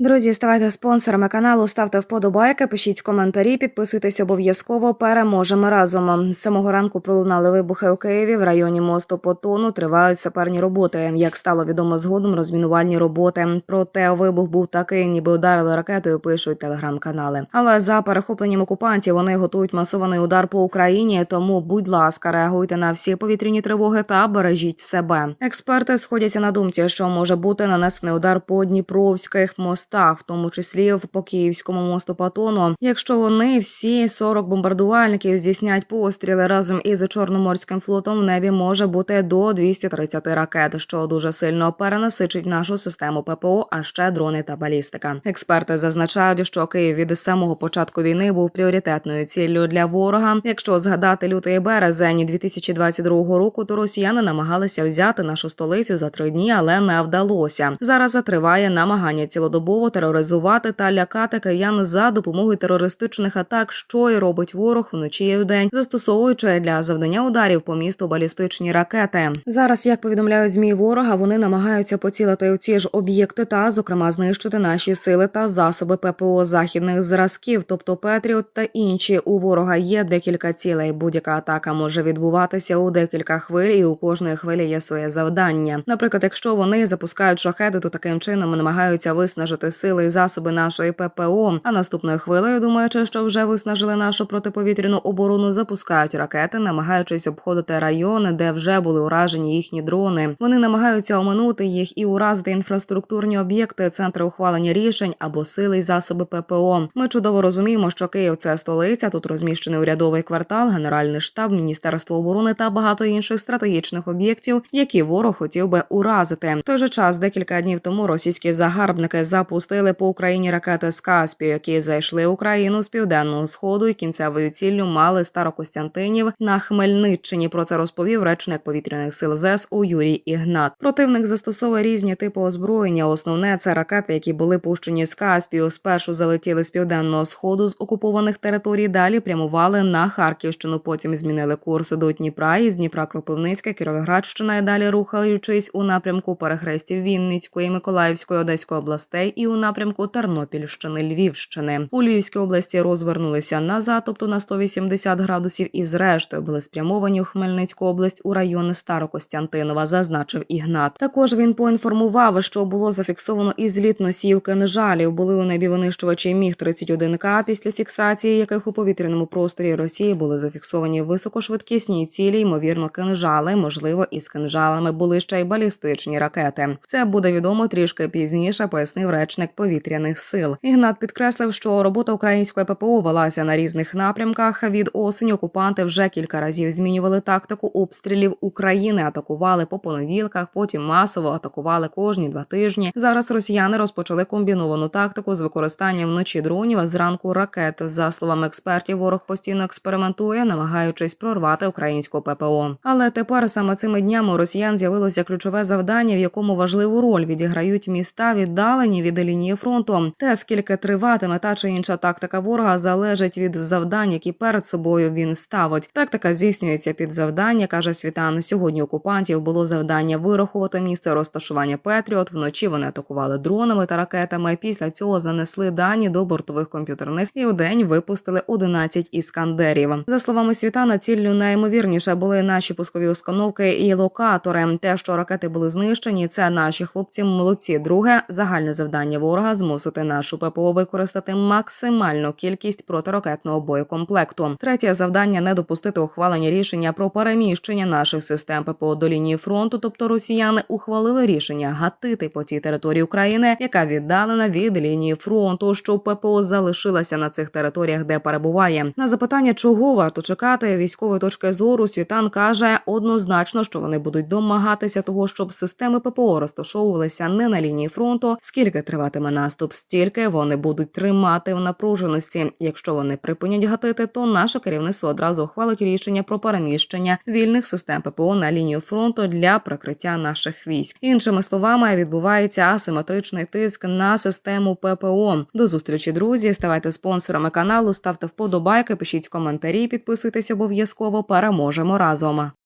Друзі, ставайте спонсорами каналу, ставте вподобайки, пишіть коментарі, підписуйтесь обов'язково. Переможемо разом. З самого ранку пролунали вибухи у Києві. В районі мосту Потону тривають саперні роботи. Як стало відомо згодом, розмінувальні роботи. Проте вибух був такий, ніби ударили ракетою. Пишуть телеграм-канали. Але за перехопленням окупантів вони готують масований удар по Україні. Тому, будь ласка, реагуйте на всі повітряні тривоги та бережіть себе. Експерти сходяться на думці, що може бути нанесений удар по Дніпровських мостах, в тому числі в по Київському мосту Патону. Якщо вони всі 40 бомбардувальників здійснять постріли разом із Чорноморським флотом, в небі може бути до 230 ракет, що дуже сильно перенасичить нашу систему ППО, а ще дрони та балістика. Експерти зазначають, що Київ від самого початку війни був пріоритетною ціллю для ворога. Якщо згадати лютий березень 2022 року, то росіяни намагалися взяти нашу столицю за три дні, але не вдалося. Зараз триває намагання цілодобово тероризувати та лякати киян за допомогою терористичних атак, що й робить ворог вночі і вдень, застосовуючи для завдання ударів по місту балістичні ракети. Зараз, як повідомляють змі ворога, вони намагаються поцілити у ці ж об'єкти та, зокрема, знищити наші сили та засоби ППО західних зразків, тобто Петріот та інші. У ворога є декілька цілей. Будь-яка атака може відбуватися у декілька хвиль, і у кожної хвилі є своє завдання. Наприклад, якщо вони запускають шахеди, то таким чином намагаються виснажити сили і засоби нашої ППО. А наступною хвилею, думаючи, що вже виснажили нашу протиповітряну оборону, запускають ракети, намагаючись обходити райони, де вже були уражені їхні дрони. Вони намагаються оминути їх і уразити інфраструктурні об'єкти, центри ухвалення рішень або сили й засоби ППО. Ми чудово розуміємо, що Київ це столиця. Тут розміщений урядовий квартал, генеральний штаб, міністерство оборони та багато інших стратегічних об'єктів, які ворог хотів би уразити. В той же час декілька днів тому російські загарбники запустили по Україні ракети з Каспію, які зайшли в Україну з південного сходу і кінцевою ціллю мали Старокостянтинів на Хмельниччині. Про це розповів речник повітряних сил ЗЕС у Юрій Ігнат. Противник застосовує різні типи озброєння. Основне це ракети, які були пущені з Каспію. Спершу залетіли з південного сходу з окупованих територій. Далі прямували на Харківщину. Потім змінили курс до Дніпра із Дніпра Кропивницька, Кіровоградщина і далі рухаючись у напрямку перехрестів Вінницької, Миколаївської, Одеської областей і у напрямку Тернопільщини, Львівщини. У Львівській області розвернулися назад, тобто на 180 градусів, і зрештою були спрямовані у Хмельницьку область у райони Старокостянтинова, зазначив Ігнат. Також він поінформував, що було зафіксовано і зліт носіїв кинжалів. Були у небі винищувачі міг 31 к після фіксації, яких у повітряному просторі Росії були зафіксовані високошвидкісні цілі, ймовірно, кинжали. Можливо, із кинжалами були ще й балістичні ракети. Це буде відомо трішки пізніше, пояснив речник повітряних сил. Ігнат підкреслив, що робота української ППО велася на різних напрямках. Від осені окупанти вже кілька разів змінювали тактику обстрілів України, атакували по понеділках, потім масово атакували кожні два тижні. Зараз росіяни розпочали комбіновану тактику з використанням вночі дронів, а зранку ракет. За словами експертів, ворог постійно експериментує, намагаючись прорвати українську ППО. Але тепер саме цими днями у росіян з'явилося ключове завдання, в якому важливу роль відіграють міста, віддалені від лінії фронту. Те, скільки триватиме та чи інша тактика ворога, залежить від завдань, які перед собою він ставить. Тактика здійснюється під завдання, каже Світан. Сьогодні окупантів було завдання вирахувати місце розташування Петріот. Вночі вони атакували дронами та ракетами. Після цього занесли дані до бортових комп'ютерних і вдень випустили 11 іскандерів. За словами Світана, ціллю найімовірніше були наші пускові установки і локатори. Те, що ракети були знищені, це наші хлопці молодці. Друге загальне завдання ворога змусити нашу ППО використати максимальну кількість протиракетного боєкомплекту. Третє завдання не допустити ухвалення рішення про переміщення наших систем ППО до лінії фронту. Тобто росіяни ухвалили рішення гатити по тій території України, яка віддалена від лінії фронту, щоб ППО залишилася на цих територіях, де перебуває. На запитання, чого варто чекати військової точки зору, світан каже однозначно, що вони будуть домагатися того, щоб системи ППО розташовувалися не на лінії фронту. Скільки триватиме наступ, стільки вони будуть тримати в напруженості. Якщо вони припинять гатити, то наше керівництво одразу ухвалить рішення про переміщення вільних систем ППО на лінію фронту для прикриття наших військ. Іншими словами, відбувається асиметричний тиск на систему ППО. До зустрічі, друзі. Ставайте спонсорами каналу, ставте вподобайки, пишіть коментарі, підписуйтесь обов'язково. Переможемо разом.